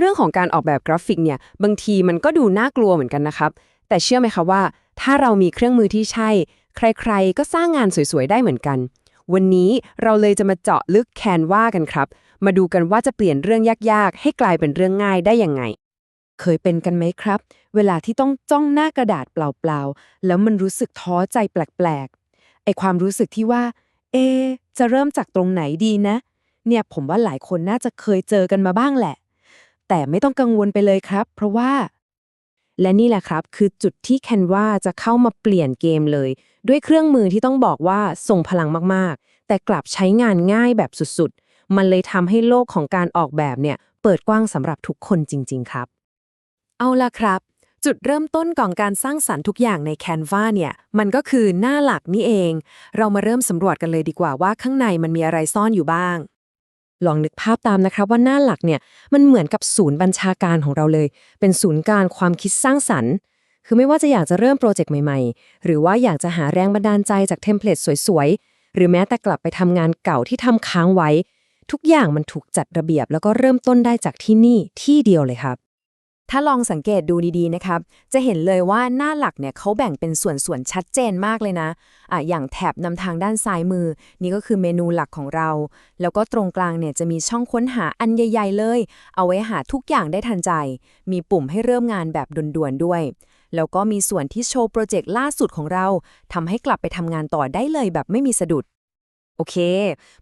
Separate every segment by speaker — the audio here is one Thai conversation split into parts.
Speaker 1: เรื่องของการออกแบบกราฟิกเนี่ยบางทีมันก็ดูน่ากลัวเหมือนกันนะครับ แต่เชื่อไหมคะว่า ถ้าเรามีเครื่องมือที่ใช่ ใครๆ ก็สร้างงานสวยๆ ได้เหมือนกัน วันนี้เราเลยจะมาเจาะลึกแคนวากันครับ มาดูกันว่าจะเปลี่ยนเรื่องยากๆ ให้กลายเป็นเรื่องง่ายได้ยังไง เคยเป็นกันไหมครับ เวลาที่ต้องจ้องหน้ากระดาษเปล่าๆ แล้วมันรู้สึกท้อใจแปลกๆ ไอความรู้สึกที่ว่า เอ จะเริ่มจากตรงไหนดีนะ เนี่ยผมว่าหลายคนน่าจะเคยเจอกันมาบ้างแหละ แต่ไม่ต้องกังวลไปเลยครับ เพราะว่า และนี่แหละครับคือจุดที่ Canva จะเข้ามาเปลี่ยนเกมเลย ด้วยเครื่องมือที่ต้องบอกว่าส่งพลังมากๆ แต่กลับใช้งานง่ายแบบสุดๆ มันเลยทำให้โลกของการออกแบบเนี่ย เปิดกว้างสำหรับทุกคนจริง ๆ ครับ เอาล่ะครับจุดเริ่มต้นของการสร้างสรรค์ทุกอย่างใน Canva เนี่ย มันก็คือหน้าหลักนี่เอง เรามาเริ่มสำรวจกันเลยดีกว่าว่าข้างในมันมีอะไรซ่อนอยู่บ้าง ลองนึกภาพตามนะครับว่าหน้าหลักเนี่ยมันเหมือนกับศูนย์บัญชาการของเราเลย เป็นศูนย์การความคิดสร้างสรรค์ คือไม่ว่าจะอยากจะเริ่มโปรเจกต์ใหม่ๆ หรือว่าอยากจะหาแรงบันดาลใจจากเทมเพลตสวยๆ หรือแม้แต่กลับไปทำงานเก่าที่ทำค้างไว้ ทุกอย่างมันถูกจัดระเบียบแล้วก็เริ่มต้นได้จากที่นี่ที่เดียวเลยครับ ถ้าลองสังเกตดูดีๆนะครับ จะเห็นเลยว่าหน้าหลักเนี่ยเขาแบ่งเป็นส่วนๆชัดเจนมากเลยนะอะอย่างแถบนำทางด้านซ้ายมือ นี่ก็คือเมนูหลักของเรา แล้วก็ตรงกลางเนี่ยจะมีช่องค้นหาอันใหญ่ ๆ เลย เอาไว้หาทุกอย่างได้ทันใจ มีปุ่มให้เริ่มงานแบบด่วนๆด้วย แล้วก็มีส่วนที่โชว์โปรเจกต์ล่าสุดของเราทำให้กลับไปทำงานต่อได้เลยแบบไม่มีสะดุด โอเค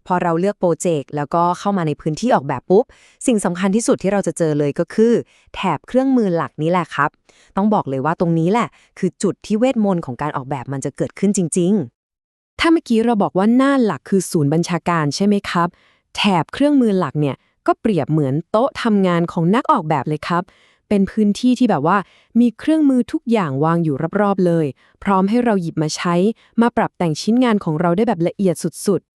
Speaker 1: พอเราเลือกโปรเจกต์แล้วก็เข้ามาในพื้นที่ออกแบบปุ๊บ สิ่งสำคัญที่สุดที่เราจะเจอเลยก็คือ แถบเครื่องมือหลักนี้แหละครับ ต้องบอกเลยว่าตรงนี้แหละ คือจุดที่เวทมนต์ของการออกแบบมันจะเกิดขึ้นจริง ๆ ถ้าเมื่อกี้เราบอกว่าหน้าหลักคือศูนย์บัญชาการใช่ไหมครับ แถบเครื่องมือหลักเนี่ยก็เปรียบเหมือนโต๊ะทำงานของนักออกแบบเลยครับ เป็นพื้นที่ที่แบบว่า มีเครื่องมือทุกอย่างวางอยู่รอบๆเลย พร้อมให้เราหยิบมาใช้ มาปรับแต่งชิ้นงานของเราได้แบบละเอียดสุดๆ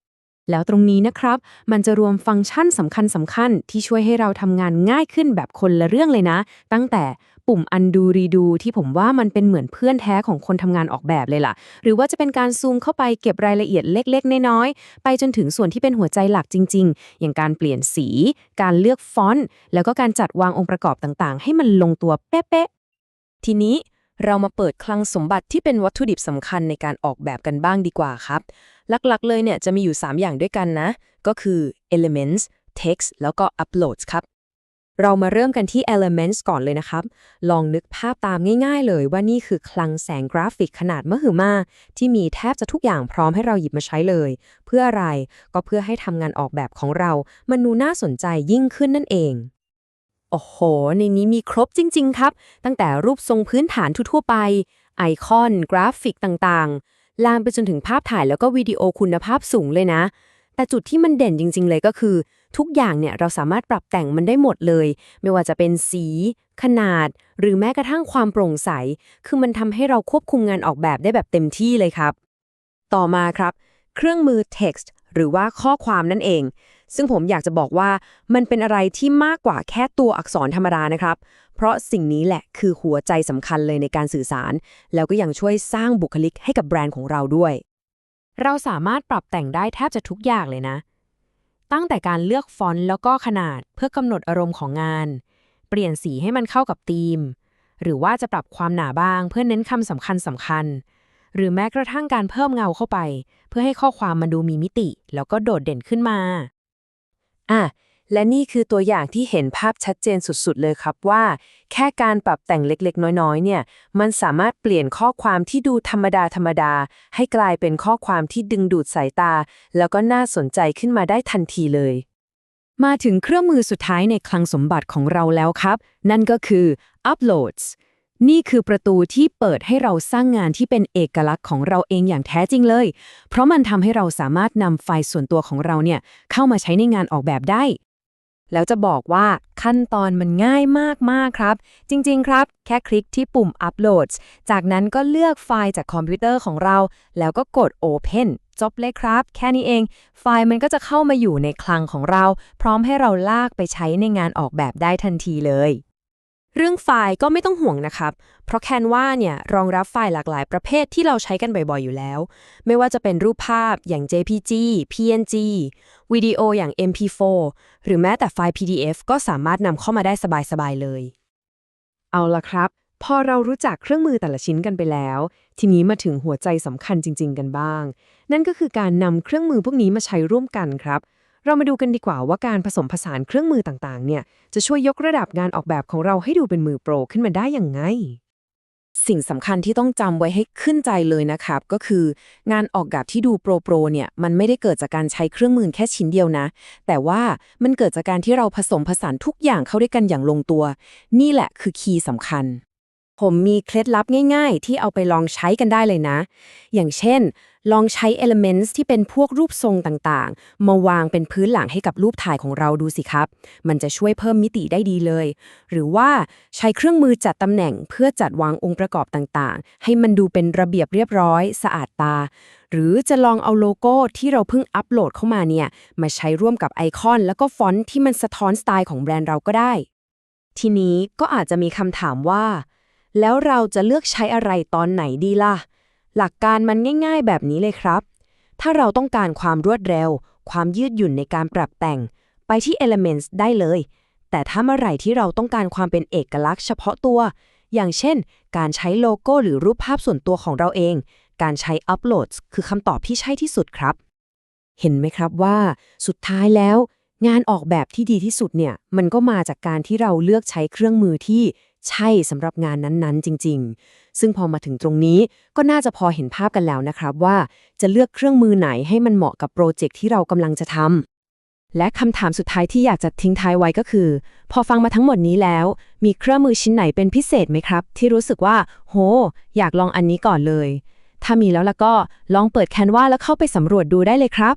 Speaker 1: แล้วตรงนี้นะครับ มันจะรวมฟังก์ชันสำคัญสำคัญๆที่ช่วยให้เราทำงานง่ายขึ้นแบบคนละเรื่องเลยนะ ตั้งแต่ปุ่ม undo redo ที่ผมว่ามันเป็นเหมือนเพื่อนแท้ของคนทำงานออกแบบเลยล่ะ หรือว่าจะเป็นการซูมเข้าไปเก็บรายละเอียดเล็กๆ น้อยๆ ไปจนถึงส่วนที่เป็นหัวใจหลักจริง ๆ อย่างการเปลี่ยนสี การเลือกฟอนต์ แล้วก็การจัดวางองค์ประกอบต่างๆ ให้มันลงตัวเป๊ะๆทีนี้ เรามาเปิดคลังสมบัติที่เป็นวัตถุดิบสำคัญในการออกแบบกันบ้างดีกว่าครับ หลักๆ เลยเนี่ยจะมีอยู่ 3 อย่างด้วยกันนะ ก็คือ elements text แล้วก็ uploads ครับ เรามาเริ่มกันที่ elements ก่อนเลยนะครับ ลองนึกภาพตามง่ายๆ เลยว่านี่คือคลังแสงกราฟิกขนาดมหึมา ที่มีแทบจะทุกอย่างพร้อมให้เราหยิบมาใช้เลย เพื่ออะไรก็เพื่อให้ทำงานออกแบบของเรา มันดูน่าสนใจยิ่งขึ้นนั่นเอง โอ้โห ในนี้มีครบจริง ๆ ครับ ตั้งแต่รูปทรงพื้นฐานทั่วๆไป ไอคอน กราฟิกต่างๆ ลามไปจนถึงภาพถ่ายแล้วก็วิดีโอคุณภาพสูงเลยนะ แต่จุดที่มันเด่นจริง ๆ เลยก็คือ ทุกอย่างเนี่ยเราสามารถปรับแต่งมันได้หมดเลย ไม่ว่าจะเป็นสี ขนาด หรือแม้กระทั่งความโปร่งใส คือมันทำให้เราควบคุมงานออกแบบได้แบบเต็มที่เลยครับ ต่อมาครับ เครื่องมือ text หรือว่าข้อความนั่นเอง ซึ่งผมอยากจะบอกว่ามันเป็นอะไรที่มากกว่าแค่ตัวอักษรธรรมดานะครับ เพราะสิ่งนี้แหละคือหัวใจสำคัญเลยในการสื่อสาร แล้วก็ยังช่วยสร้างบุคลิกให้กับแบรนด์ของเราด้วย เราสามารถปรับแต่งได้แทบจะทุกอย่างเลยนะ ตั้งแต่การเลือกฟอนต์แล้วก็ขนาดเพื่อกำหนดอารมณ์ของงาน เปลี่ยนสีให้มันเข้ากับธีม หรือว่าจะปรับความหนาบ้าง เพื่อเน้นคำสำคัญสำคัญหรือแม้กระทั่งการเพิ่มเงาเข้าไป เพื่อให้ข้อความมันดูมีมิติ แล้วก็โดดเด่นขึ้นมา อะและนี่คือตัวอย่างที่เห็นภาพชัดเจนสุดๆ เลยครับว่า แค่การปรับแต่งเล็กๆ น้อยๆ เนี่ย มันสามารถเปลี่ยนข้อความที่ดูธรรมดาธรรมดา ให้กลายเป็นข้อความที่ดึงดูดสายตา แล้วก็น่าสนใจขึ้นมาได้ทันทีเลย มาถึงเครื่องมือสุดท้ายในคลังสมบัติของเราแล้วครับ นั่นก็คือ uploads นี่คือประตูที่เปิดให้เราสร้างงานที่เป็นเอกลักษณ์ของเราเองอย่างแท้จริงเลย เพราะมันทำให้เราสามารถนำไฟล์ส่วนตัวของเราเนี่ยเข้ามาใช้ในงานออกแบบได้ แล้วจะบอกว่าขั้นตอนมันง่ายมาก ๆ ครับ จริง ๆ ครับ แค่คลิกที่ปุ่ม Upload จากนั้นก็เลือกไฟล์จากคอมพิวเตอร์ของเรา แล้วก็กด Open จบเลยครับ แค่นี้เอง ไฟล์มันก็จะเข้ามาอยู่ในคลังของเรา พร้อมให้เราลากไปใช้ในงานออกแบบได้ทันทีเลย
Speaker 2: เรื่องไฟล์ก็ไม่ต้องห่วงนะครับ เพราะ Canva เนี่ยรองรับไฟล์หลากหลายประเภทที่เราใช้กันบ่อยๆอยู่แล้ว ไม่ว่าจะเป็นรูปภาพอย่าง JPG PNG วิดีโออย่าง MP4 หรือแม้แต่ไฟล์ PDF ก็สามารถนำเข้ามาได้สบายๆเลย
Speaker 1: เอาละครับ พอเรารู้จักเครื่องมือแต่ละชิ้นกันไปแล้ว ทีนี้มาถึงหัวใจสำคัญจริง ๆ กันบ้าง นั่นก็คือการนำเครื่องมือพวกนี้มาใช้ร่วมกันครับ เรามาดูกันดีกว่าว่าการผสมผสานเครื่องมือต่างๆ เนี่ย จะช่วยยกระดับงานออกแบบของเราให้ดูเป็นมือโปรขึ้นมาได้อย่างไง สิ่งสำคัญที่ต้องจำไว้ให้ขึ้นใจเลยนะครับ ก็คือ งานออกแบบที่ดูโปรโปรเนี่ย มันไม่ได้เกิดจากการใช้เครื่องมือแค่ชิ้นเดียวนะ แต่ว่ามันเกิดจากการที่เราผสมผสานทุกอย่างเข้าด้วยกันอย่างลงตัว นี่แหละคือคีย์สำคัญผมมีเคล็ดลับง่าย ๆ ที่เอาไปลองใช้กันได้เลยนะ อย่างเช่น ลองใช้ Elements ที่เป็นพวกรูปทรงต่างๆ มาวางเป็นพื้นหลังให้กับรูปถ่ายของเราดูสิครับ มันจะช่วยเพิ่มมิติได้ดีเลย หรือว่าใช้เครื่องมือจัดตำแหน่งเพื่อจัดวางองค์ประกอบต่างๆ ให้มันดูเป็นระเบียบเรียบร้อย สะอาดตา หรือจะลองเอาโลโก้ที่เราเพิ่งอัปโหลดเข้ามาเนี่ยมาใช้ร่วมกับไอคอน แล้วก็ฟอนต์ที่มันสะท้อนสไตล์ของแบรนด์เราก็ได้ ทีนี้ก็อาจจะมีคำถามว่า แล้วเราจะเลือกใช้อะไรตอนไหนดีล่ะ หลักการมันง่ายๆ แบบนี้เลยครับ ถ้าเราต้องการความรวดเร็ว ความยืดหยุ่นในการปรับแต่ง ไปที่ Elements ได้เลย แต่ถ้าเมื่อไหร่ที่เราต้องการความเป็นเอกลักษณ์เฉพาะตัว อย่างเช่น การใช้โลโก้หรือรูปภาพส่วนตัวของเราเอง การใช้ Uploads คือคำตอบที่ใช่ที่สุดครับ เห็นไหมครับว่า สุดท้ายแล้ว งานออกแบบที่ดีที่สุดเนี่ย มันก็มาจากการที่เราเลือกใช้เครื่องมือที่ ใช่สำหรับงานนั้นๆ จริง ๆ ซึ่งพอมาถึงตรงนี้ก็น่าจะพอเห็นภาพกันแล้วนะครับว่า จะเลือกเครื่องมือไหนให้มันเหมาะกับโปรเจกต์ที่เรากำลังจะทำและคำถามสุดท้ายที่อยากจะทิ้งท้ายไว้ก็คือ พอฟังมาทั้งหมดนี้แล้ว มีเครื่องมือชิ้นไหนเป็นพิเศษไหมครับ ที่รู้สึกว่า โห อยากลองอันนี้ก่อนเลย ถ้ามีแล้วแล้วก็ลองเปิด Canva แล้วเข้าไปสำรวจดูได้เลยครับ